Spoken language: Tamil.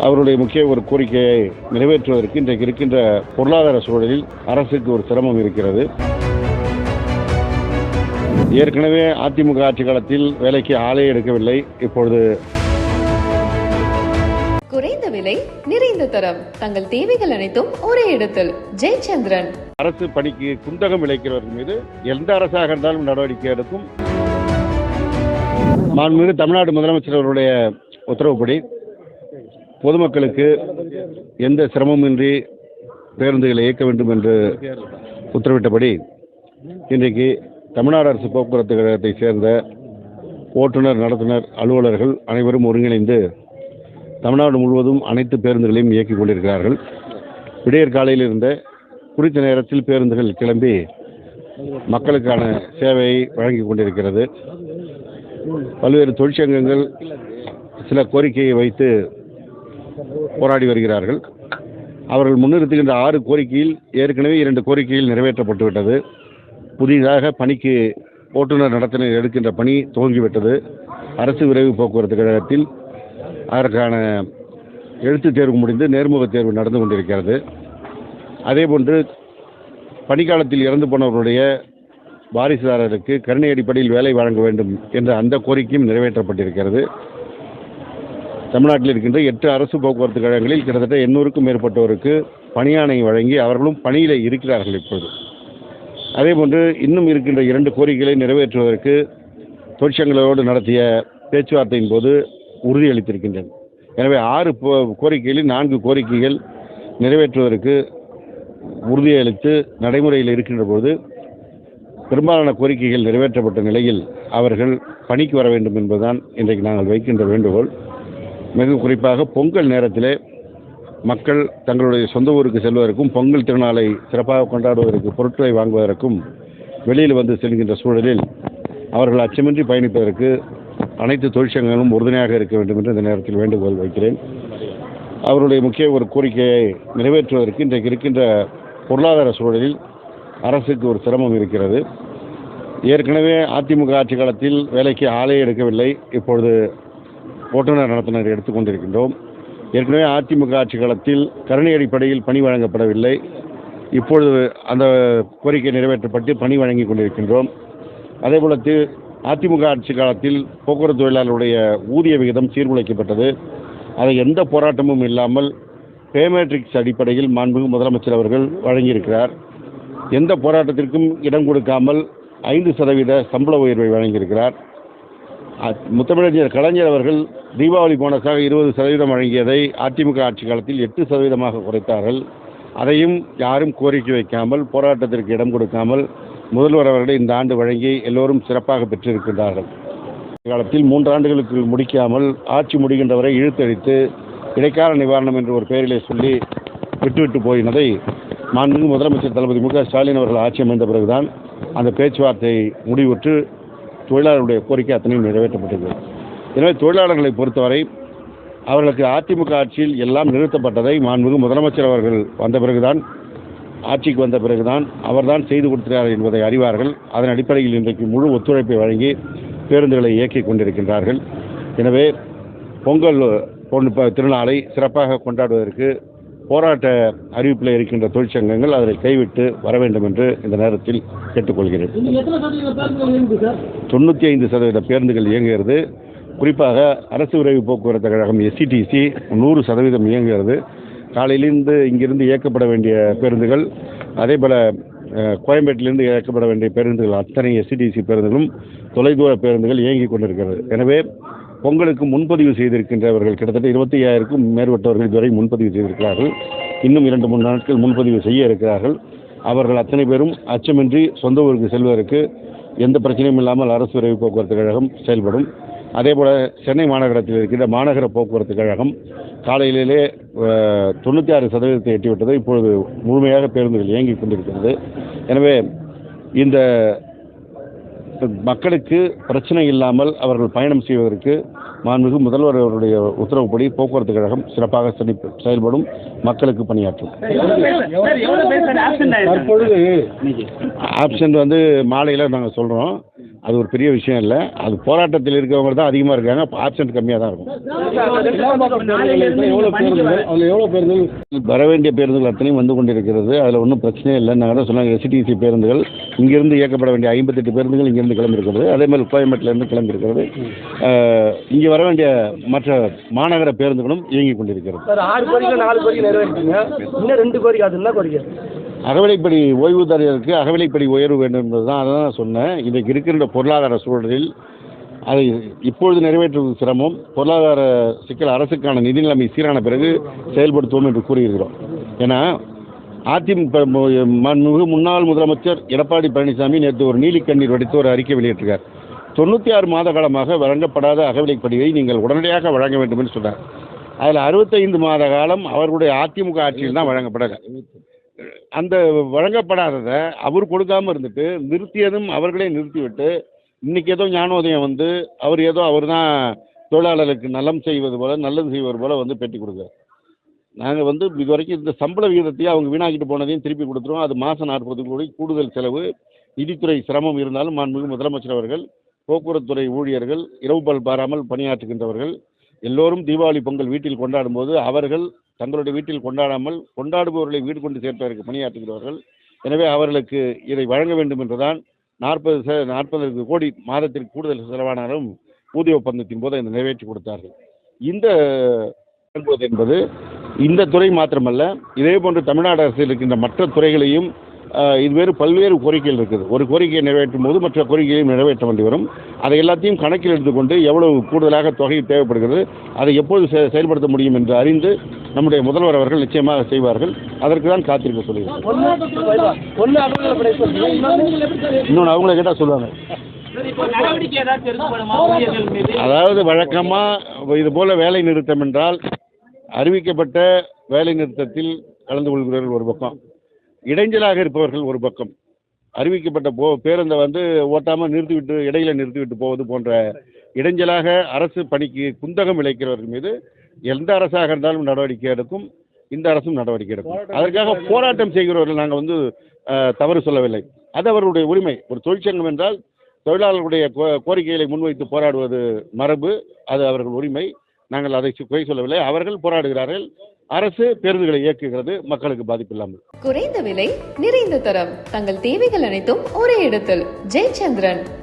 அவருடைய முக்கிய ஒரு கோரிக்கையை நிறைவேற்றுவதற்கு இன்றைக்கு இருக்கின்ற பொருளாதார சூழலில் அரசுக்கு ஒரு சிரமம் இருக்கிறது. ஏற்கனவே அதிமுக ஆட்சி காலத்தில் வேலைக்கு ஆளே எடுக்கவில்லை. இப்பொழுது குறைந்த விலை நிறைந்த தரம். தங்கள் தேவைகள் அனைத்தும் ஒரே இடத்தில். ஜெயச்சந்திரன். அரசு பணிக்கு குந்தகம் விளைக்கிறவர்கள் மீது எந்த அரசாக இருந்தாலும் நடவடிக்கை எடுக்கும். மாண்புமிகு தமிழ்நாடு முதலமைச்சர் அவருடைய உத்தரவுப்படி பொதுமக்களுக்கு எந்த சிரமமின்றி பேருந்துகளை இயக்க வேண்டும் என்று உத்தரவிட்டபடி இன்றைக்கு தமிழ்நாடு அரசு போக்குவரத்து கழகத்தை சேர்ந்த ஓட்டுநர் நடத்துனர் அலுவலர்கள் அனைவரும் ஒருங்கிணைந்து தமிழ்நாடு முழுவதும் அனைத்து பேருந்துகளையும் இயக்கிக் கொண்டிருக்கிறார்கள். விடியற் காலையில் இருந்த குறித்த நேரத்தில் பேருந்துகள் கிளம்பி மக்களுக்கான சேவையை வழங்கி கொண்டிருக்கிறது. பல்வேறு தொழிற்சங்கங்கள் சில கோரிக்கையை வைத்து போராடி வருகிறார்கள். அவர்கள் முன்னிறுத்துகின்ற ஆறு கோரிக்கையில் ஏற்கனவே இரண்டு கோரிக்கையில் நிறைவேற்றப்பட்டுவிட்டது. புதிதாக பணிக்கு ஓட்டுநர் நடத்தினர் எடுக்கின்ற பணி துவங்கிவிட்டது. அரசு விரைவு போக்குவரத்து கழகத்தில் அதற்கான எழுத்துத் தேர்வு முடிந்து நேர்முகத் தேர்வு நடந்து கொண்டிருக்கிறது. அதேபோன்று பணிக்காலத்தில் இறந்து போனவர்களுடைய வாரிசுதாரருக்கு கருணை அடிப்படையில் வேலை வழங்க வேண்டும் என்ற அந்த கோரிக்கையும் நிறைவேற்றப்பட்டிருக்கிறது. தமிழ்நாட்டில் இருக்கின்ற எட்டு அரசு போக்குவரத்து கழகங்களில் கிட்டத்தட்ட எண்ணூறுக்கும் மேற்பட்டோருக்கு பணியாணை வழங்கி அவர்களும் பணியில் இருக்கிறார்கள் இப்பொழுது. அதேபோன்று இன்னும் இருக்கின்ற இரண்டு கோரிக்கைகளை நிறைவேற்றுவதற்கு தொழிற்சங்கங்களோடு நடத்திய பேச்சுவார்த்தையின் போது உறுதியளித்திருக்கின்றன எனவே ஆறு கோரிக்கைகளில் நான்கு கோரிக்கைகள் நிறைவேற்றுவதற்கு உறுதியளித்து நடைமுறையில் இருக்கின்ற போது பெரும்பாலான கோரிக்கைகள் நிறைவேற்றப்பட்ட நிலையில் அவர்கள் பணிக்கு வர வேண்டும் என்பதுதான் இன்றைக்கு நாங்கள் வைக்கின்ற வேண்டுகோள். மிக குறிப்பாக பொங்கல் நேரத்திலே மக்கள் தங்களுடைய சொந்த ஊருக்கு செல்வதற்கும் பொங்கல் திருநாளை சிறப்பாக கொண்டாடுவதற்கு பொருட்களை வாங்குவதற்கும் வெளியில் வந்து செல்கின்ற சூழலில் அவர்கள் அச்சமின்றி பயணிப்பதற்கு அனைத்து தொழிற்சங்கங்களும் உறுதுணையாக இருக்க வேண்டும் என்று இந்த நேரத்தில் வேண்டுகோள் வைக்கிறேன். அவருடைய முக்கிய ஒரு கோரிக்கையை நிறைவேற்றுவதற்கு இன்றைக்கு இருக்கின்ற பொருளாதார சூழலில் அரசுக்கு ஒரு சிரமம் இருக்கிறது. ஏற்கனவே அதிமுக ஆட்சி காலத்தில் வேலைக்கு ஆளே எடுக்கவில்லை. இப்பொழுது ஓட்டுநர் நடத்துனர் எடுத்துக்கொண்டிருக்கின்றோம் ஏற்கனவே அதிமுக ஆட்சி காலத்தில் கருணை அடிப்படையில் பணி வழங்கப்படவில்லை. இப்பொழுது அந்த கோரிக்கை நிறைவேற்றப்பட்டு பணி வழங்கி கொண்டிருக்கின்றோம். அதேபோல அதிமுக ஆட்சி காலத்தில் போக்குவரத்து தொழிலாளருடைய ஊதிய விகிதம் சீர்குலைக்கப்பட்டது. அதை எந்த போராட்டமும் இல்லாமல் பேமேட்ரிக்ஸ் அடிப்படையில் மாண்புமிகு முதலமைச்சர் அவர்கள் வழங்கியிருக்கிறார். எந்த போராட்டத்திற்கும் இடம் கொடுக்காமல் ஐந்து சதவீத சம்பள உயர்வை வழங்கியிருக்கிறார். முத்தமிழறிஞர் கலைஞர் அவர்கள் தீபாவளி போனஸாக இருபது சதவீதம் வழங்கியதை அதிமுக ஆட்சி காலத்தில் எட்டு சதவீதமாக குறைத்தார்கள். அதையும் யாரும் கோரிக்கை வைக்காமல் போராட்டத்திற்கு இடம் கொடுக்காமல் முதல்வர் அவர்களை இந்த ஆண்டு வழங்கி எல்லோரும் சிறப்பாக பெற்றிருக்கின்றார்கள். காலத்தில் மூன்றாண்டுகளுக்கு முடிக்காமல் ஆட்சி முடிகின்றவரை இழுத்தடித்து இடைக்கால நிவாரணம் என்று ஒரு பெயரிலே சொல்லி விட்டுவிட்டு போயினதை மாண்புமிகு முதலமைச்சர் தளபதி மு க ஸ்டாலின் அவர்கள் ஆட்சி அமைந்த பிறகுதான் அந்த பேச்சுவார்த்தை முடிவுற்று தொழிலாளர்களுடைய கோரிக்கை அத்தனையும் நிறைவேற்றப்பட்டது. எனவே தொழிலாளர்களை பொறுத்தவரை அவர்களுக்கு அதிமுக ஆட்சியில் எல்லாம் நிறுத்தப்பட்டதை மாண்புமிகு முதலமைச்சர் அவர்கள் வந்த பிறகுதான் ஆட்சிக்கு வந்த பிறகுதான் அவர்தான் செய்து கொடுத்திருக்கிறார் என்பதை அறிவார்கள். அதன் அடிப்படையில் இன்றைக்கு முழு ஒத்துழைப்பை வழங்கி பேருந்துகளை இயக்கிக் கொண்டிருக்கின்றார்கள். எனவே பொங்கல் போன்ற திருநாளை சிறப்பாக கொண்டாடுவதற்கு போராட்ட அறிவிப்பில் இருக்கின்ற தொழிற்சங்கங்கள் அதை கைவிட்டு வர வேண்டும் என்று இந்த நேரத்தில் கேட்டுக்கொள்கிறேன். தொண்ணூற்றி ஐந்து சதவீத பேருந்துகள் இயங்குகிறது. குறிப்பாக அரசு விரைவு போக்குவரத்து கழகம் எஸ்சிடிசி நூறு சதவீதம் இயங்குகிறது. காலையிலிருந்து இங்கிருந்து இயக்கப்பட வேண்டிய பேருந்துகள் அதே போல் கோயம்பேட்டிலிருந்து இயக்கப்பட வேண்டிய பேருந்துகள் அத்தனை எஸ்சிடிசி பேருந்துகளும் தொலைதூர பேருந்துகள் இயங்கிக் கொண்டிருக்கிறது. எனவே பொங்கலுக்கு முன்பதிவு செய்திருக்கின்றவர்கள் கிட்டத்தட்ட இருபத்தி ஐயாயிரக்கும் மேற்பட்டவர்கள் இதுவரை முன்பதிவு செய்திருக்கிறார்கள். இன்னும் இரண்டு மூன்று நாட்கள் முன்பதிவு செய்ய இருக்கிறார்கள். அவர்கள் அத்தனை பேரும் அச்சமின்றி சொந்த ஊருக்கு செல்வதற்கு எந்த பிரச்சனையும் இல்லாமல் அரசு விரைவு போக்குவரத்து கழகம் செயல்படும். அதேபோல் சென்னை மாநகரத்தில் இருக்கின்ற மாநகர போக்குவரத்து கழகம் காலையிலே தொண்ணூற்றி ஆறு சதவீதத்தை எட்டிவிட்டது. இப்பொழுது முழுமையாக பேருந்துகள் இயங்கிக் கொண்டிருக்கிறது. எனவே இந்த மக்களுக்கு பிரச்சனை இல்லாமல் அவர்கள் பயணம் செய்வதற்கு மாண்புமிகு முதல்வர் அவருடைய உத்தரவுப்படி போக்குவரத்து கழகம் சிறப்பாக செயல்படும் மக்களுக்கு பணியாற்றும். தற்பொழுது ஆப்ஷன் வந்து மாலையில் நாங்கள் சொல்கிறோம் அது ஒரு பெரிய விஷயம் இல்லை. அது போராட்டத்தில் இருக்கவங்க தான் அதிகமாக இருக்காங்க. ஆப்சன்ட் கம்மியாக தான் இருக்கும். வர வேண்டிய பேருந்துகள் அத்தனையும் வந்து கொண்டிருக்கிறது. அதில் ஒன்றும் பிரச்சனையே இல்லை. நாங்கள் தான் சொன்னாங்க எஸ்டிசி பேருந்துகள். இங்கிருந்து இயக்கப்பட வேண்டிய ஐம்பத்தெட்டு பேருந்துகள் இங்கிருந்து கிளம்பியிருக்கிறது அதே மாதிரி கோயம்பேட்டிலேருந்து கிளம்பியிருக்கிறது இங்கே வர வேண்டிய மற்ற மாநகர பேருந்துகளும் இயங்கிக் கொண்டிருக்கிறது. சார் ஆறு கோரிக்கை நாலு கோரிக்கை நிறைவேற்றிங்க இன்னும் ரெண்டு கோரிக்கை அது என்ன கோரிக்கை அகவிலைப்படி ஓய்வூதியருக்கு அகவிலைப்படி உயர்வு வேண்டும் என்பது தான் அதை தான் நான் சொன்னேன். இன்றைக்கு இருக்கின்ற பொருளாதார சூழலில் அதை இப்பொழுது நிறைவேற்றுவது சிரமம். பொருளாதார சிக்கல் அரசுக்கான நிதி நிலைமை சீரான பிறகு செயல்படுத்துவோம் என்று கூறியிருக்கிறோம். ஏன்னா அதிமுக மிகு முன்னாள் முதலமைச்சர் எடப்பாடி பழனிசாமி நேற்று ஒரு நீலிக்கண்ணீர் வடித்து ஒரு அறிக்கை வெளியிட்டிருக்கார். தொண்ணூற்றி ஆறு மாத காலமாக வழங்கப்படாத அகவிலைப்படியை நீங்கள் உடனடியாக வழங்க வேண்டும் என்று சொன்னார். அதில் அறுபத்தைந்து மாத காலம் அவர்களுடைய அதிமுக ஆட்சியில் தான் வழங்கப்படலை. அந்த வழங்கப்படாததை அவர் கொடுக்காம இருந்துட்டு நிறுத்தியதும் அவர்களே நிறுத்திவிட்டு இன்னைக்கு ஏதோ ஞானோதயம் வந்து அவர் ஏதோ அவர் தான் தொழிலாளர்களுக்கு நலம் செய்வது போல நல்லது செய்வது போல வந்து பெட்டி கொடுக்குறார். நாங்கள் வந்து இது வரைக்கும் இந்த சம்பள விகிதத்தையும் அவங்க வீணாக்கிட்டு போனதையும் திருப்பி கொடுத்துருவோம். அது மாதம் நாற்பது கோடி கூடுதல் செலவு. நிதித்துறை சிரமம் இருந்தாலும் மாண்புமிகு முதலமைச்சர் அவர்கள் போக்குவரத்துறை ஊழியர்கள் இரவு பல் பாராமல் பணியாற்றுகின்றவர்கள் எல்லோரும் தீபாவளி பொங்கல் வீட்டில் கொண்டாடும் போது அவர்கள் தங்களுடைய வீட்டில் கொண்டாடாமல் கொண்டாடுபவர்களை வீடு கொண்டு சேர்ப்பதற்கு பணியாற்றுகிறவர்கள். எனவே அவர்களுக்கு இதை வழங்க வேண்டும் என்றுதான் நாற்பது ச நாற்பது கோடி மாதத்திற்கு கூடுதல் செலவானாலும் ஊதிய ஒப்பந்தத்தின் போது இந்த நிறைவேற்றி கொடுத்தார்கள். இந்த என்பது இந்த துறை மாத்திரமல்ல இதே போன்று தமிழ்நாடு அரசில் இருக்கின்ற மற்ற துறைகளையும் இது வேறு பல்வேறு கோரிக்கைகள் இருக்குது. ஒரு கோரிக்கையை நிறைவேற்றும் போது மற்ற கோரிக்கையையும் நிறைவேற்ற வேண்டி வரும். அதை எல்லாத்தையும் கணக்கில் எடுத்துக்கொண்டு எவ்வளவு கூடுதலாக தொகை தேவைப்படுகிறது அதை எப்போது செ- செயல்படுத்த முடியும் என்று அறிந்து நம்முடைய முதல்வர் அவர்கள் நிச்சயமாக செய்வார்கள். அதற்கு தான் காத்திருக்க சொல்லுங்கள் இன்னொன்று அவங்கள கேட்டால் சொல்லுவாங்க. அதாவது வழக்கமாக இது போல வேலை நிறுத்தம் என்றால் அறிவிக்கப்பட்ட வேலை நிறுத்தத்தில் கலந்து கொள்கிறவர்கள் ஒரு பக்கம். இடைஞ்சலாக இருப்பவர்கள் ஒரு பக்கம். அறிவிக்கப்பட்ட போ பேருந்தை வந்து ஓட்டாமல் நிறுத்திவிட்டு இடையில நிறுத்திவிட்டு போவது போன்ற இடைஞ்சலாக அரசு பணிக்கு குந்தகம் விளைக்கிறவர்கள் மீது எந்த அரசாக இருந்தாலும் நடவடிக்கை எடுக்கும் இந்த அரசும் நடவடிக்கை எடுக்கும். அதற்காக போராட்டம் செய்கிறவர்கள் நாங்கள் வந்து தவறு சொல்லவில்லை. அது அவர்களுடைய உரிமை. ஒரு தொழிற்சங்கம் என்றால் தொழிலாளர்களுடைய கோரிக்கைகளை முன்வைத்து போராடுவது மரபு அது அவர்கள் உரிமை. நாங்கள் அதை குறை சொல்லவில்லை. அவர்கள் போராடுகிறார்கள். அரசு பேருந்துகளை இயக்குகிறது மக்களுக்கு பாதிப்பு இல்லாமல். குறைந்த விலை நிறைந்த தரம். தங்கள் தேவைகள் அனைத்தும் ஒரே இடத்தில். ஜெயச்சந்திரன்.